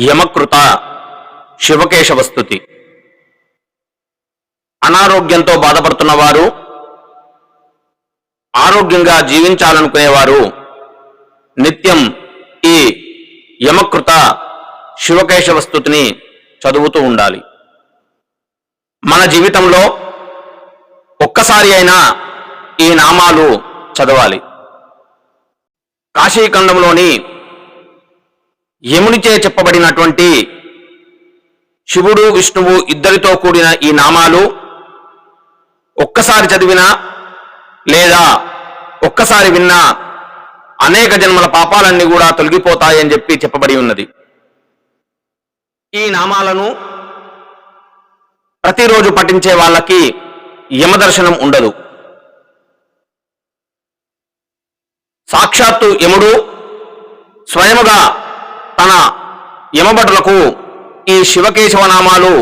యమకృత శివకేశవస్తుతి. అనారోగ్యంతో బాధపడుతున్నవారు ఆరోగ్యంగా జీవించాలనుకునేవారు నిత్యం ఈ యమకృత శివకేశవస్తుతిని చదువుతూ ఉండాలి. మన జీవితంలో ఒక్కసారి అయినా ఈ నామాలు చదవాలి. కాశీఖండంలోని యమునిచే చెప్పబడినటువంటి శివుడు విష్ణువు ఇద్దరితో కూడిన ఈ నామాలు ఒక్కసారి చదివినా లేదా ఒక్కసారి విన్నా అనేక జన్మల పాపాలన్నీ కూడా తొలగిపోతాయని చెప్పి చెప్పబడి ఉన్నది. ఈ నామాలను ప్రతిరోజు పఠించే వాళ్ళకి యమదర్శనం ఉండదు. సాక్షాత్తు యముడు స్వయముగా తన యమభటులకు ఈ శివకేశవ నామాలు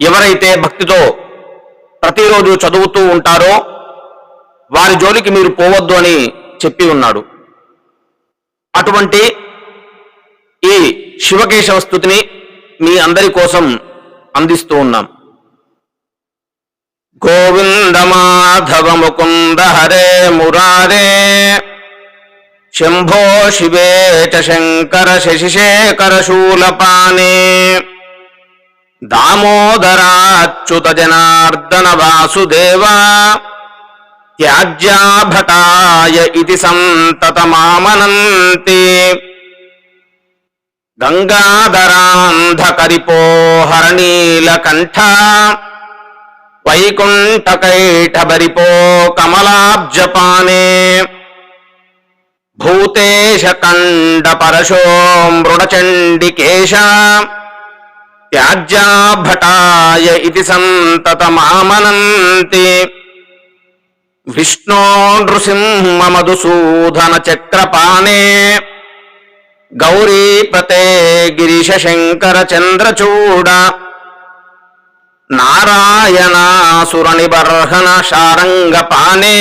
ఎవరైతే భక్తితో ప్రతిరోజు చదువుతూ ఉంటారో వారి జోలికి మీరు పోవద్దు అని చెప్పి ఉన్నాడు. అటువంటి ఈ శివకేశవ స్థుతిని మీ అందరి కోసం అందిస్తూ ఉన్నాం. గోవింద మాధవ ముకుంద హరే మురారే శంభో శివే చ శంకర శశిశేఖర శూలపానే దామోదరాచ్యుత జనార్దన వాసుదేవా. త్యాజ్యాభటాయ ఇది సంతతమామనంతే గంగాధరాంధకరిపో హరణీలకంఠ వైకుంఠకైఠబరిపో కమలాబ్జపానే భూతేశ కండ పరశో మృడచండికేశ త్యాజ్యాభటాయ ఇది సంతతమామనంతి విష్ణో నృసింహ మధుసూదన చక్రపాణే గౌరీపతే గిరీశ శంకర చంద్రచూడ నారాయణాసుర నిబర్హన శారంగపానే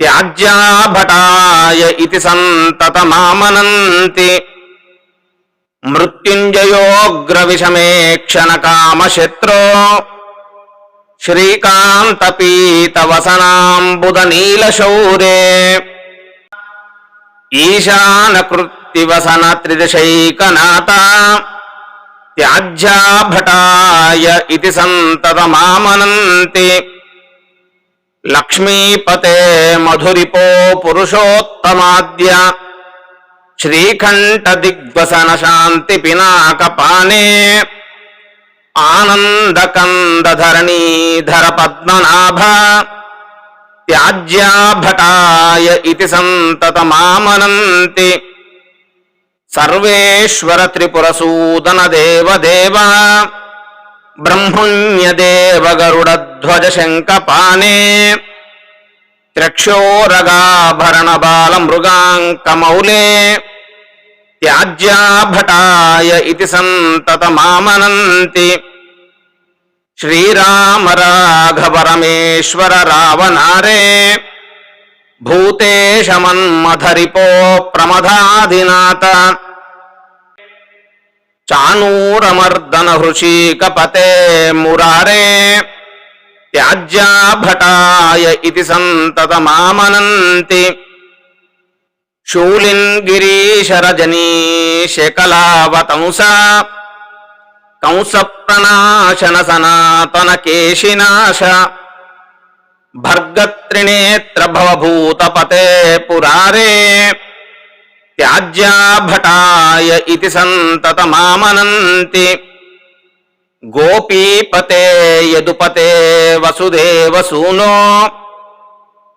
త్యాజ్యాభటాయ ఇది సంతతమామనంతి. మృత్యుంజయోగ్ర విషమేక్షణ కామశత్రో శ్రీకాంత పీత వసనాంబుద నీలశౌరే ఈశాన కృత్తివసన త్రిదశైకనాథ త్యాజ్యాభటాయ ఇది సంతతమామనంతి లక్ష్మీపతే మధురిపో పురుషోత్తమాద్య. శ్రీకంఠ దిగ్వసన శాంతి పినాక పానే ఆనందకందధరణీధర పద్మనాభ త్యాజ్యాభటాయ ఇది సంతతమామనంతి. సర్వేశ్వర త్రిపురసూదన దేవదేవ బ్రహ్మణ్యదేవ గరుడధ్వజ శంకపానే త్రక్షోరగాభరణ బాల మృగాంకమౌలే త్యాజ్యాభటాయ ఇది సంతతమామనంతి శ్రీరామ రాఘవ రమేశ్వర రావణారే భూతేశమన్మధరిపో ప్రమదాదినాథ చానూరమర్దన హృషీకపతే మురారే త్యాజ్యాభటాయ ఇది సంతతమామనంతి శూలిన్ గిరీశరజనీ శకలావతంస కంస ప్రణాశన సనాతన కేశినాశ భర్గత్రినేత్ర భవభూతపతే పురారే త్యాజ్యాభటాయ ఇది సంతతమామనంతి గోపీపతే యదుపతే వసుదేవసూనో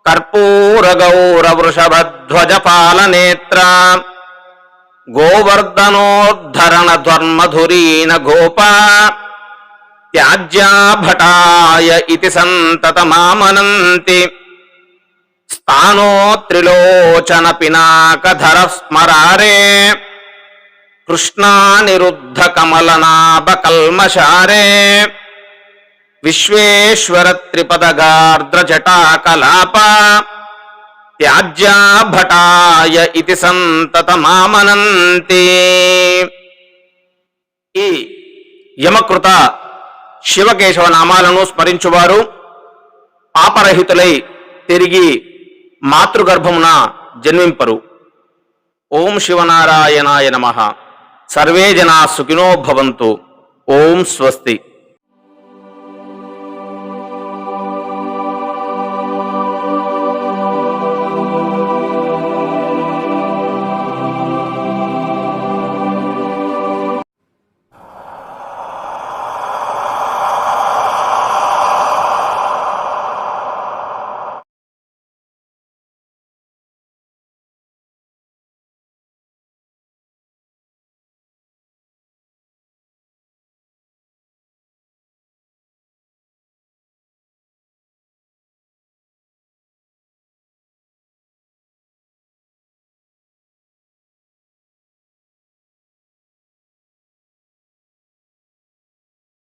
కర్పూర గౌర వృషభధ్వజ పాలనేత్ర గోవర్ధనోద్ధరణ ధర్మధురీన స్థానో త్రిలోచన పినాకధర స్మరారే కృష్ణానిరుద్ధ కమలనాభ కల్మషారే విశ్వేశ్వర త్రిపదగార్ద్రజటాకలాప త్యాజ్యాభటాయ ఇది సంతతమామనంతి యమకృత శివకేశవ నామాలను స్మరించువారు పాపరహితులై తిరిగి మాతృగర్భమున జన్మింపరు. ఓం శివనారాయణాయ నమ. సర్వే జనా సుఖినో భవంతు. ఓం స్వస్తి.